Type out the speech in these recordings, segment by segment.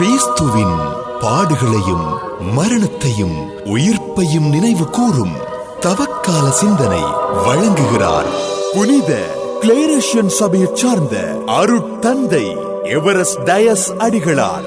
கிறிஸ்துவின் பாடுகளையும் மரணத்தையும் உயிர்ப்பையும் நினைவு கூறும் தவக்கால சிந்தனை வழங்குகிறார். புனித கிளேரேஷியன் சபையைச் சார்ந்த அருட்தந்தை எவரஸ்ட் டயஸ் அடிகளார்.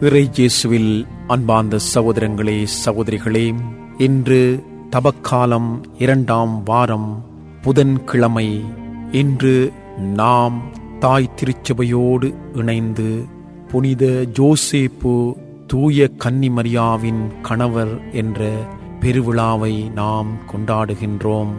இறைஜேசுவில் அன்பார்ந்த சகோதரங்களே சகோதரிகளே இன்று தபக்காலம் இரண்டாம் வாரம் புதன்கிழமை. இன்று நாம் தாய் திருச்சபையோடு இணைந்து புனித ஜோசேப்பு தூய கன்னிமரியாவின் கணவர் என்ற பெருவிழாவை நாம் கொண்டாடுகின்றோம்.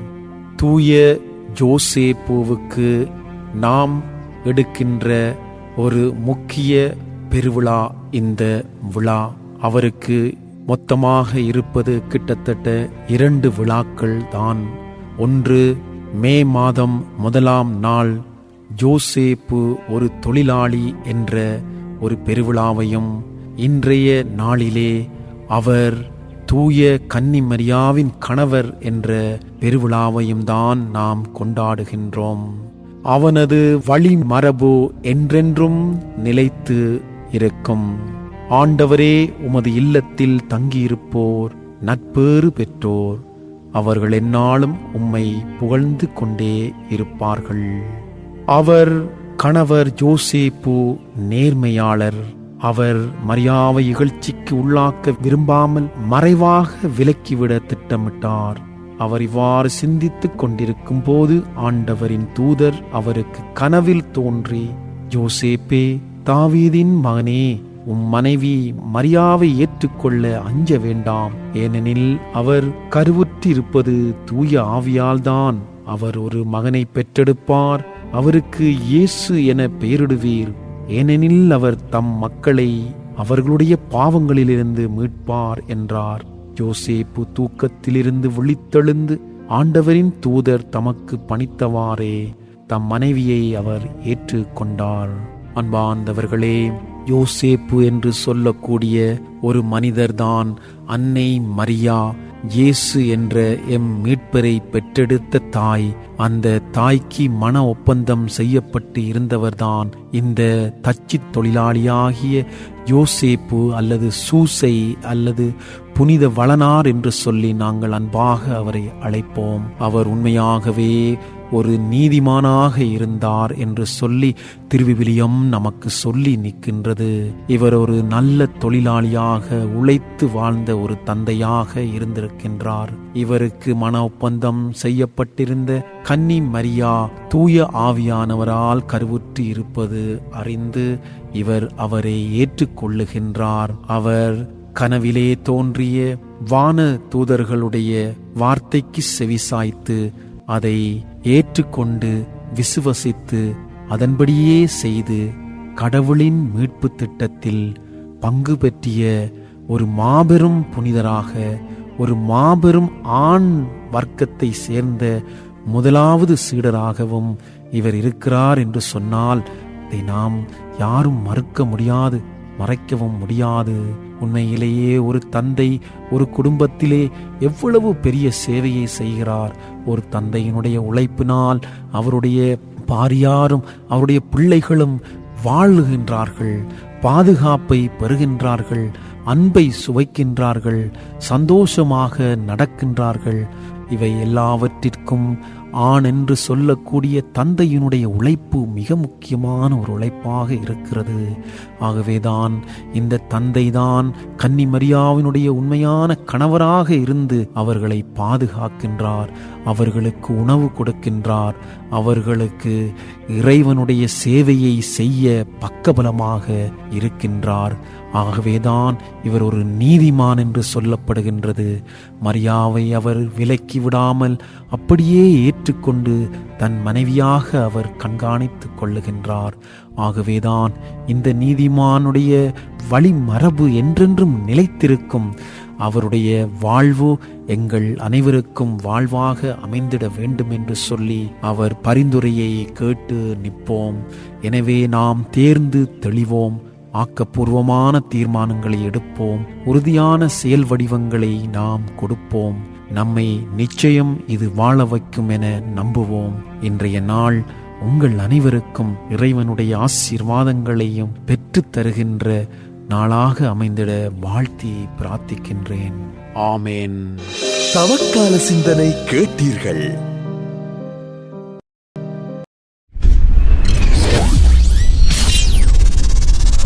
தூய ஜோசேப்புவுக்கு நாம் எடுக்கின்ற ஒரு முக்கிய பெருவிழா இந்த விழா. அவருக்கு மொத்தமாக இருப்பது கிட்டத்தட்ட இரண்டு விழாக்கள் தான். ஒன்று மே மாதம் முதலாம் நாள் ஜோசேப்பு ஒரு தொழிலாளி என்ற ஒரு பெருவிழாவையும் இன்றைய நாளிலே அவர் தூய கன்னிமரியாவின் கணவர் என்ற பெருவிழாவையும் தான் நாம் கொண்டாடுகின்றோம். அவனது வழி மரபு என்றென்றும் நிலைத்து இருக்கும். ஆண்டவரே உமது இல்லத்தில் தங்கியிருப்போர் நட்பேறு பெற்றோர் அவர்கள் என்னாலும் உம்மை புகழ்ந்து கொண்டே இருப்பார்கள். அவர் கணவர் ஜோசேப்பு நேர்மையாளர். அவர் மரியாவை இகழ்ச்சிக்கு உள்ளாக்க விரும்பாமல் மறைவாக விலக்கிவிட திட்டமிட்டார். அவர் இவ்வாறு சிந்தித்துக் கொண்டிருக்கும் போது ஆண்டவரின் தூதர் அவருக்கு கனவில் தோன்றி ஜோசேப்பே தாவீதின் மகனே உம் மனைவி மரியாவை ஏற்றுக்கொள்ள அஞ்ச வேண்டாம். ஏனெனில் அவர் கருவுற்றிருப்பது தூய ஆவியால்தான் அவர் ஒரு மகனை பெற்றெடுப்பார் அவருக்கு இயேசு என பெயரிடுவீர். ஏனெனில் அவர் தம் மக்களை அவர்களுடைய பாவங்களிலிருந்து மீட்பார் என்றார். யோசேப்பு தூக்கத்திலிருந்து விழித்தெழுந்து ஆண்டவரின் தூதர் தமக்கு பணித்தவாறே தம் மனைவியை அவர் ஏற்றுக்கொண்டார். அன்பார்ந்தவர்களே யோசேப்பு என்று சொல்லக்கூடிய ஒரு மனிதர்தான் அன்னை மரியா இயேசு என்ற எம் மீட்பரை பெற்றெடுத்த தாய் அந்த தாய்க்கு மன ஒப்பந்தம் செய்யப்பட்டு இருந்தவர்தான் இந்த தச்சு தொழிலாளியாகிய யோசேப்பு அல்லது சூசை அல்லது புனித வளனார் என்று சொல்லி நாங்கள் அன்பாக அவரை அழைப்போம். அவர் உண்மையாகவே ஒரு நீதிமானாக இருந்தார் என்று சொல்லி திருவிவிலியம் நமக்கு சொல்லி நிற்கின்றது. இவர் ஒரு நல்ல தொழிலாளியாக உழைத்து வாழ்ந்த ஒரு தந்தையாக இருந்திருக்கின்றார். இவருக்கு மன ஒப்பந்தம் செய்யப்பட்டிருந்த கன்னி மரியா தூய ஆவியானவரால் கருவுற்று இருப்பது அறிந்து இவர் அவரை ஏற்றுக்கொள்ளுகின்றார். அவர் கனவிலே தோன்றிய வான தூதர்களுடைய வார்த்தைக்கு செவிசாய்த்து அதை ஏற்றுக்கொண்டு விசுவசித்து அதன்படியே செய்து கடவுளின் மீட்பு திட்டத்தில் பங்கு பெற்றிய ஒரு மாபெரும் புனிதராக ஒரு மாபெரும் ஆண் வர்க்கத்தை சேர்ந்த முதலாவது சீடராகவும் இவர் இருக்கிறார் என்று சொன்னால் இதை நாம் யாரும் மறுக்க முடியாது. மறைக்கவும் முடியாது. உண்மையிலேயே ஒரு தந்தை ஒரு குடும்பத்திலே எவ்வளவு பெரிய சேவையை செய்கிறார். ஒரு தந்தையினுடைய உழைப்பினால் அவருடைய பாரியாரும் அவருடைய பிள்ளைகளும் வாழுகின்றார்கள். பாதுகாப்பை பெறுகின்றார்கள். அன்பை சுவைக்கின்றார்கள். சந்தோஷமாக நடக்கின்றார்கள். இவை எல்லாவற்றிற்கும் ஆண் என்று சொல்லக்கூடிய தந்தையினுடைய உழைப்பு மிக முக்கியமான ஒரு உழைப்பாக இருக்கிறது. ஆகவேதான் இந்த தந்தைதான் கன்னிமரியாவினுடைய உண்மையான கணவராக இருந்து அவர்களை பாதுகாக்கின்றார் அவர்களுக்கு உணவு கொடுக்கின்றார் அவர்களுக்கு இறைவனுடைய சேவையை செய்ய பக்கபலமாக இருக்கின்றார். ஆகவேதான் இவர் ஒரு நீதிமான் என்று சொல்லப்படுகின்றது. மரியாவை அவர் விலக்கி விடாமல் அப்படியே ஏற்றுக்கொண்டு தன் மனைவியாக அவர் கண்காணித்துக் கொள்ளுகின்றார். ஆகவேதான் இந்த நீதிமானுடைய வழிமரபு என்றென்றும் நிலைத்திருக்கும். அவருடைய வாழ்வு எங்கள் அனைவருக்கும் வாழ்வாக அமைந்திட வேண்டும் என்று சொல்லி அவர் பரிந்துரையை கேட்டு நிற்போம். எனவே நாம் தேர்ந்து தெளிவோம். ஆக்கப்பூர்வமான தீர்மானங்களை எடுப்போம். உறுதியான செயல் வடிவங்களை நாம் கொடுப்போம். நம்மை நிச்சயம் இது வாழ வைக்கும் என நம்புவோம். இன்றைய நாள் உங்கள் அனைவருக்கும் இறைவனுடைய ஆசீர்வாதங்களையும் பெற்றுத் தருகின்ற நாளாக அமைந்திட வாழ்த்தி பிரார்த்திக்கின்றேன். ஆமேன். தவக்கால சிந்தனை கேட்டீர்கள்.